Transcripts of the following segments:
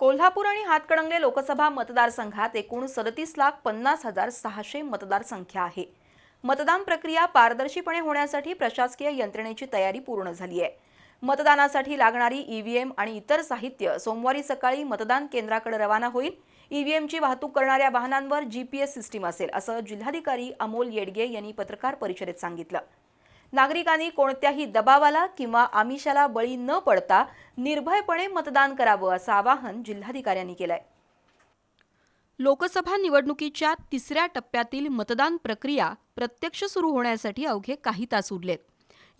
कोल्हापूर आणि हातकणंगले लोकसभा मतदारसंघात एकूण सदतीस लाख पन्नास हजार सहाशे मतदारसंख्या आहे. मतदान प्रक्रिया पारदर्शीपणे होण्यासाठी प्रशासकीय यंत्रणेची तयारी पूर्ण झाली आहे. मतदानासाठी लागणारी ईव्हीएम आणि इतर साहित्य सोमवारी सकाळी मतदान केंद्राकडे रवाना होईल. ईव्हीएमची वाहतूक करणाऱ्या वाहनांवर जीपीएस सिस्टीम असेल असं जिल्हाधिकारी अमोल येडगे यांनी पत्रकार परिषदेत सांगितलं. नागरिकांनी कोणत्याही दबावाला किंवा आमिषाला बळी न पडता निर्भयपणे मतदान करावं असं आवाहन जिल्हाधिकाऱ्यांनी केलंय. लोकसभा निवडणुकीच्या तिसऱ्या टप्प्यातील मतदान प्रक्रिया प्रत्यक्ष सुरू होण्यासाठी अवघे काही तास उरलेत.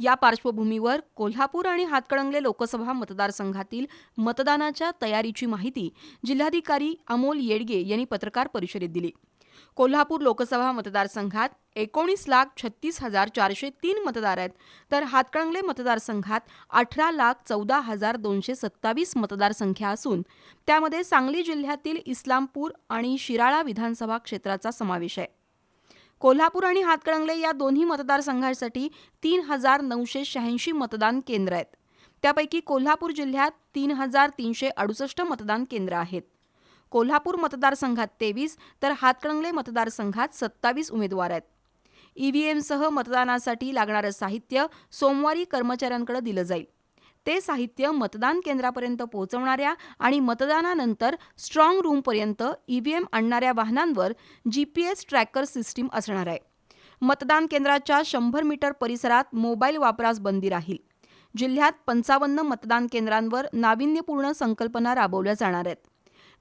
या पार्श्वभूमीवर कोल्हापूर आणि हातकणंगले लोकसभा मतदारसंघातील मतदानाच्या तयारीची माहिती जिल्हाधिकारी अमोल येडगे यांनी पत्रकार परिषदेत दिली. कोल्हापूर लोकसभा मतदारसंघात एकोणीस लाख छत्तीस हजार चारशे तीन मतदार आहेत. तर हातकणंगले मतदारसंघात अठरा लाख चौदा हजार दोनशे सत्तावीस मतदारसंख्या असून त्यामध्ये सांगली जिल्ह्यातील इस्लामपूर आणि शिराळा विधानसभा क्षेत्राचा समावेश आहे. कोल्हापूर आणि हातकणंगले या दोन्ही मतदारसंघासाठी तीन हजार नऊशे शहाऐंशी मतदान केंद्र आहेत. त्यापैकी कोल्हापूर जिल्ह्यात तीन हजार तीनशे अडुसष्ट मतदान केंद्र आहेत. कोल्हापूर मतदारसंघात तेवीस तर हातकणंगले मतदारसंघात सत्तावीस उमेदवार आहेत. ईव्हीएमसह मतदानासाठी लागणारं साहित्य सोमवारी कर्मचाऱ्यांकडे दिलं जाईल. ते साहित्य मतदान केंद्रापर्यंत पोहोचवणाऱ्या आणि मतदानानंतर स्ट्रॉंग रूमपर्यंत ईव्हीएम आणणाऱ्या वाहनांवर जीपीएस ट्रॅकर सिस्टीम असणार आहे. मतदान केंद्राच्या शंभर मीटर परिसरात मोबाईल वापरास बंदी राहील. जिल्ह्यात पंचावन्न मतदान केंद्रांवर नाविन्यपूर्ण संकल्पना राबवल्या जाणार आहेत.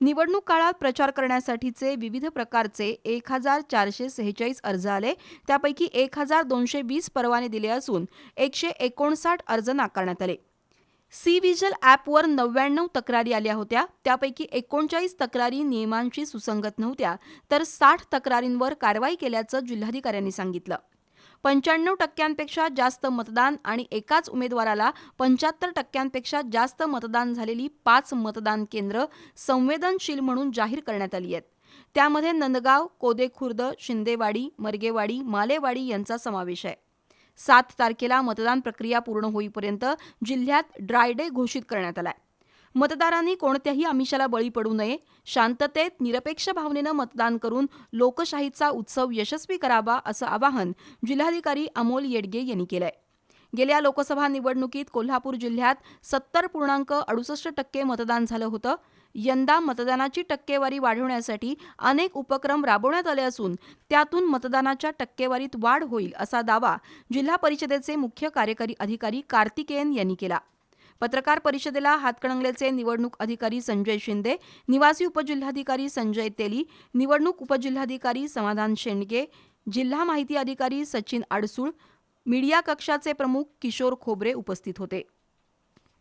निवडणूक काळात प्रचार करण्यासाठीचे विविध प्रकारचे एक हजार चारशे सेहेचाळीस अर्ज आले. त्यापैकी एक हजार दोनशे वीस परवाने दिले असून एकशे एकोणसाठ अर्ज नाकारण्यात आले. सी विजल ॲपवर नव्याण्णव तक्रारी आल्या होत्या. त्यापैकी एकोणचाळीस तक्रारी नियमांशी सुसंगत नव्हत्या तर साठ तक्रारींवर कारवाई केल्याचं जिल्हाधिकाऱ्यांनी सांगितलं. पंच्याण्णव टक्क्यांपेक्षा जास्त मतदान आणि एकाच उमेदवाराला पंच्याहत्तर टक्क्यांपेक्षा जास्त मतदान झालेली पाच मतदान केंद्र संवेदनशील म्हणून जाहीर करण्यात आली आहेत. त्यामध्ये नंदगाव कोदेखुर्द शिंदेवाडी मरगेवाडी मालेवाडी यांचा समावेश आहे. सात तारखेला मतदान प्रक्रिया पूर्ण होईपर्यंत जिल्ह्यात ड्राय डे घोषित करण्यात आला आहे मतदारांनी कोणत्याही आमिषाला बळी पडू नये. शांततेत निरपेक्ष भावनेनं मतदान करून लोकशाहीचा उत्सव यशस्वी करावा असं आवाहन जिल्हाधिकारी अमोल येडगे यांनी केलंय. गेल्या लोकसभा निवडणुकीत कोल्हापूर जिल्ह्यात सत्तर पूर्णांक अडुसष्ट टक्के मतदान झालं होतं. यंदा मतदानाची टक्केवारी वाढवण्यासाठी अनेक उपक्रम राबवण्यात आले असून त्यातून मतदानाच्या टक्केवारीत वाढ होईल असा दावा जिल्हा परिषदेचे मुख्य कार्यकारी अधिकारी कार्तिकेयन यांनी केला. पत्रकार परिषदेला हातकणंगलेचे निवडणूक अधिकारी संजय शिंदे निवासी उपजिल्हाधिकारी संजय तेली निवडणूक उपजिल्हाधिकारी समाधान शेंडगे जिल्हा माहिती अधिकारी सचिन आडसूळ मीडिया कक्षाचे प्रमुख किशोर खोबरे उपस्थित होते.